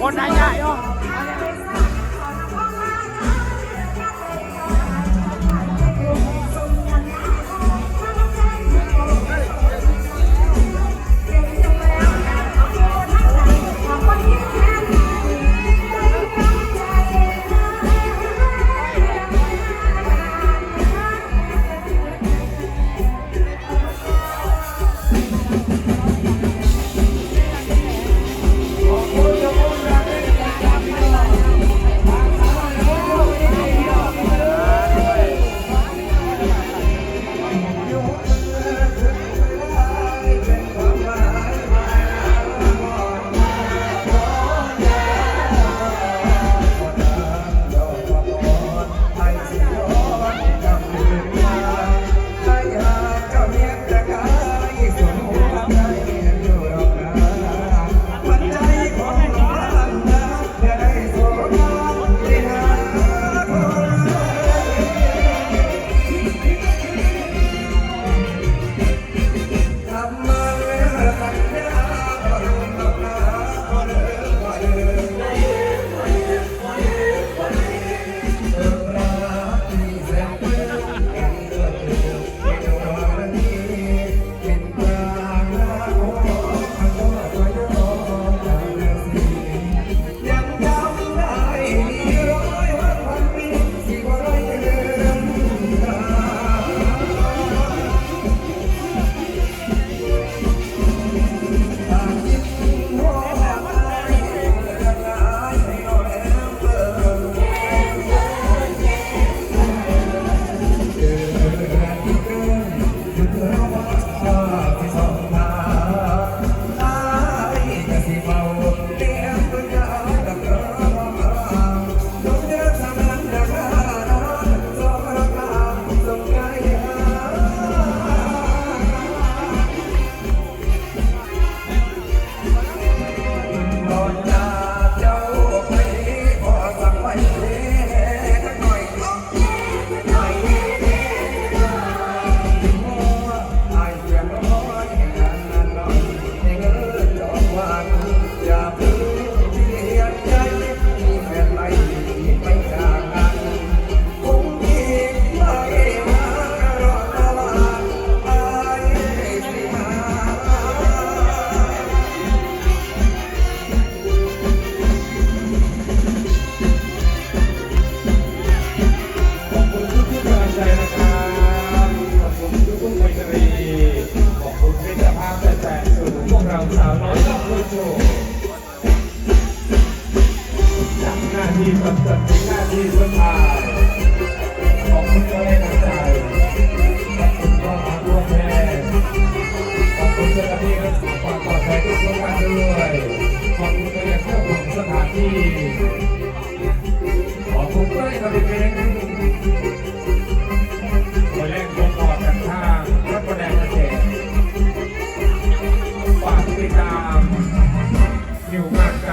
Con đánh nhại không?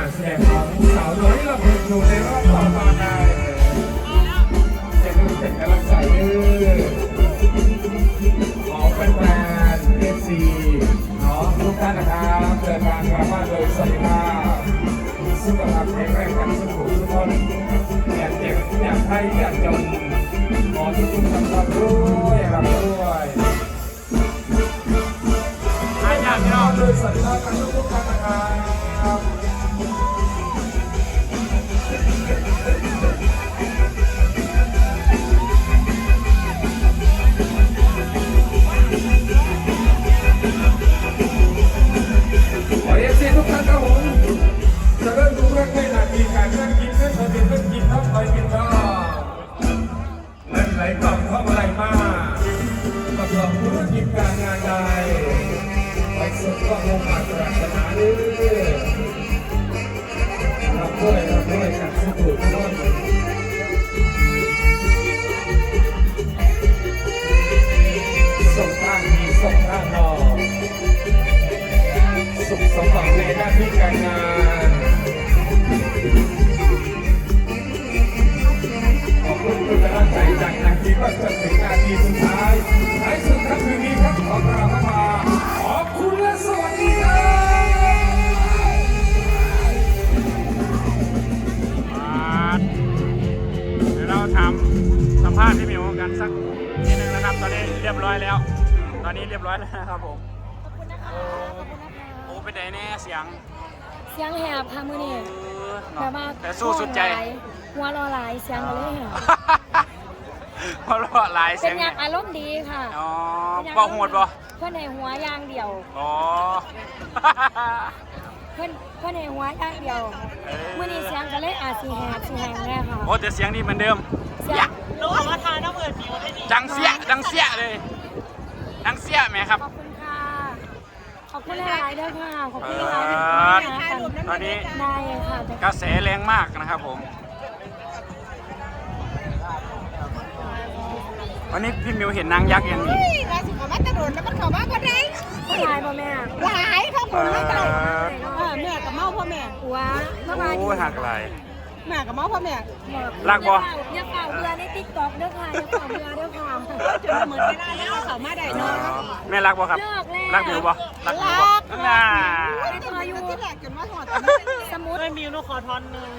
การแสดงของสาวน้อยระเบิดอยู่ในรอบต่อมาได้เสร็จแล้วเสร็จกำลังใจเด้อขอแฟนเอฟซีเนาะทุกท่านนะครับเดินทางกลับบ้านโดยสวัสดิภาพสุขภาพแข็งแรงกันสุขุทุกคนอยากเจ็บอยากให้อยากจนขอทุกคนทำความรู้อยากรับด้วยอยากยอมโดยสวัสดิภาพกันทุกท่าน ด้วข้างมีส่งทางรอสุขสมหวังในหน้าที่การงานขอบคุณทุกกำลังใจจากนาทีก็จนถึงนาทีสุดท้าย รียบร้อยแล้วนะครับผม ขอบคุณนะคะ ขอบคุณนะคะ โอ้เป็นไงแน่เสียงเสียงแหบค่ะมือนี่ เออแบบว่าแต่สู้สุดใจหัวเรอหลายเสียงก็เลยแหบเพราะว่าหลายเป็เสียนงอยางอารมณ์ดีค่ะอ๋อเป็นบ่โหดบ่เพื่อนในหัวอย่างเดียว อ๋อ เพื่อนเพื่อนในหัวอย่างเดียว เอ้ย มือนี้เสียงก็เลยอาจสีแหบสีแหงแน่ค่ะโอ้แต่เสียงดีเหมือนเดิม เสียงรู้ว่าทาน้ำเอิญผิวได้ดีดังเสียดังเสียเลย ดังเสียไหมครับ ขอบคุณค่ะ ขอบคุณหลายๆด้วยค่ะ ขอบคุณหเอลายๆที่อมาหากันตอนนี้ได้ค่ะแต่กระแสแรงมากนะครับผม วันนี้พี่มิวเห็นนางยักษ์ยังนี่ราศีของมัตตะโดนแล้วมันเข้ามาบ่ได้ผู้ชายพ่อแม่หลายทั้งหมเอดเลยตลอดอเออแม่กับเมาพ่อแม่ว้าเมื่อวานโอ้ยหักไหลาย แม่กับเมาพ่อแม่รักบ่ อย่าเป่าเบื่อในติ๊กต็อกเด้อค่ะอย่าเป่าเบื่อเด้อค่ะจนเหมือนไม่ได้แล้วเข้ามาได้อ๋อเนาะแม่รักบ่ครับ เลิกแล้วรักมิวบ่รักมิวบ่น่าไม่พออยู่ที่แรกจนว่าหอดสมุดไม่มีนูขอทอนนึง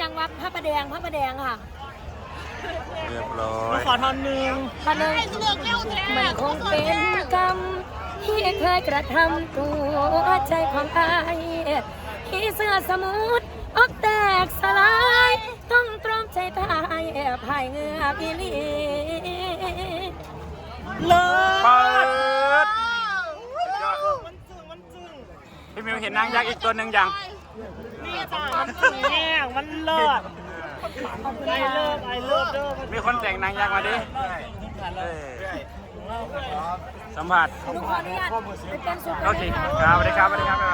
ยังวัดพระประแดงพระประแดงค่ะเรียบร้อนูยขอทอนนึงพระนึงมันคงเป็นกรรมที่เคยกระทำตัวใจของอายที่เสื้อสมุดออ กแตกสลาย ต้องตรอมใจตายภายเหงือพี่ลีเลิศเปิดมันจึงมันจึงพี่มิวเห็นนางยักษ์อีกตัวหนึ่งยัง นี่จ้ะมันจึงแง่มันเลิศไอเลิศไอเลิศเด้อมีคนแต่งนางยักษ์มาดิเออสัมผัสหนูขออนุญาตไปเป็นสุดโอเคครับสวัสดีครับสวัสดีครับบ๊ายบายครับ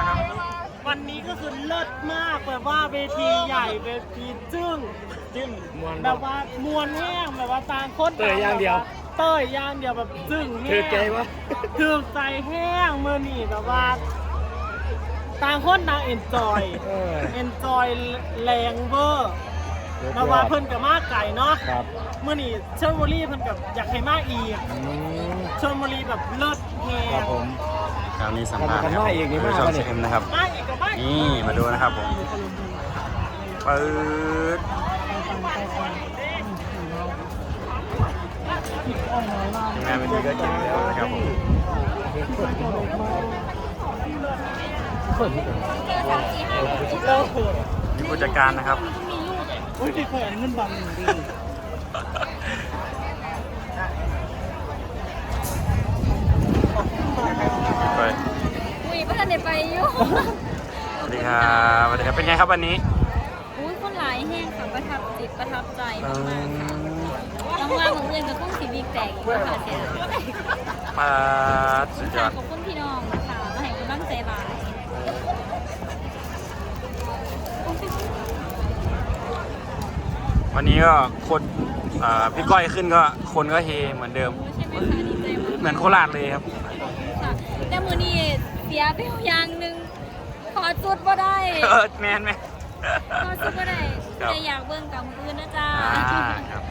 วันนี้ก็คือเลิศมากแบบว่าเวทีใหญ่เวทีจึ้งจิ้มมวนแบบว่ามวนแห้งแบบว่าต่างคนเตยอย่างเดียว เตยอย่างเดียวแบบจึ้งแห้ง ถือใจวะ ถือใจแห้งมือนี่แบบว่าต่างคนต่างเอนจอยเอนจอยแรงเวอร์แบบว่าเพิ่นกับมากไก่เนาะครับมื่อนี่เชลบุรีเพิ่นกับอยากให้มากอีกชลบุรีแบบเลิศแห้ครับงผม คราวนี้สัมภาษณ์นะครับทำได้อีกนี่มากช่องวะเนี่เซ็ยมนะครับมากอีกกับมากอีกนี่มาดูนะครับผมเปิดงานวันนี้ก็จบแล้วนะครับผมนี่ผู้จัดการนะครับอุ้ยพี่เคยอันเงินบัง อุ้ยเพื่อนเด็ไปอยู่ สวัสดีครับสวัสดีครับ เป็นไงครับวันนี้อุ้ยคนหลายแห้งค่ะประทับจิตประทับใจมากๆค่ะรางวัลของเงินกับกุ้งสีบีกแตกอีกค่ะเสียปาดสุดยอดขอบคุณพี่น้องค่ะมาให้กำลังใจหลายวันนี้ก็คนอ่าพี่ก้อยขึ้นก็คนก็เฮเหมือนเดิม ใช่ไหมคะดีใจมาก เหมือนโคราชเลยครับ ค่ะแต่มือนี้เสียไปอย่างหนึ่งขอจุดบ่ได้เออแมนไหม ขอจุดบ่ได้ครับแต่อยากเบิ่งกับมืออื่นนะจ๊ะอ่าครับ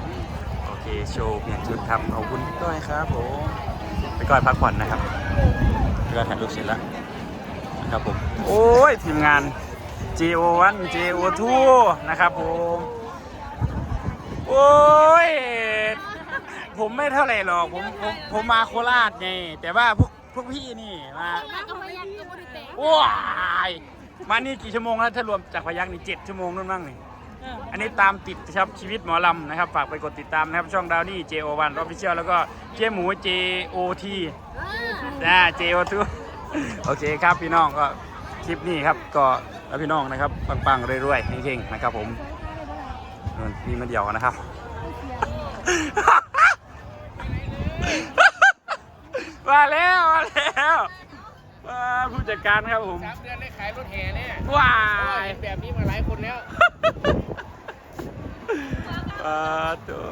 โอเคโชว์เปลี่ยนชุดครับขอบคุณพี่ก้อยครับผมพี่ก้อยพักผ่อนนะครับพี่ก้อยถ่ายรูปเสร็จแล้วนะครับผมโอ้ยทีมงาน JO1 JO2 นะครับผมโอ้ยผมไม่เท่าไหร่หรอกผมผมผมมาโคราชไงแต่ว่าพวก พวกพี่นี่มามาก็มายักก็บ่ได้แตกว้ายมานี่กี่ชั่วโมงแล้วถ้ารวมจากพยักนี่เจ็ดชั่วโมงนู่นบ้างนี่อันนี้ตามติดครับชีวิตหมอลำนะครับ ฝากไปกดติดตามนะครับ ช่องดาวนี่ JO1 Official แล้วก็เจ๊หมู JOT นะ JO2 โอเคครับพี่น้องก็คลิปนี้ครับก็แล้วพี่น้องนะครับปังๆรวยๆเฮงๆนะครับผมนู่นนี่มาเดียวนะครับ มาแล้วมาแล้วมาผู้จัดการครับผม สามเดือนได้ขายรถแห่เนี่ยว้ายแบบนี้มาหลายคนแล้วอ่าตัว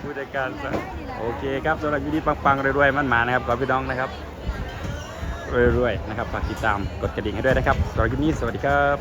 ผู้จัดการสั่งโอเคครับสำหรับยินดีปังๆรวยๆมันมานะครับขอพี่น้องนะครับรวยๆนะครับฝากติดตามกดกระดิ่งให้ด้วยนะครับสำหรับคลิปนี้สวัสดีครับ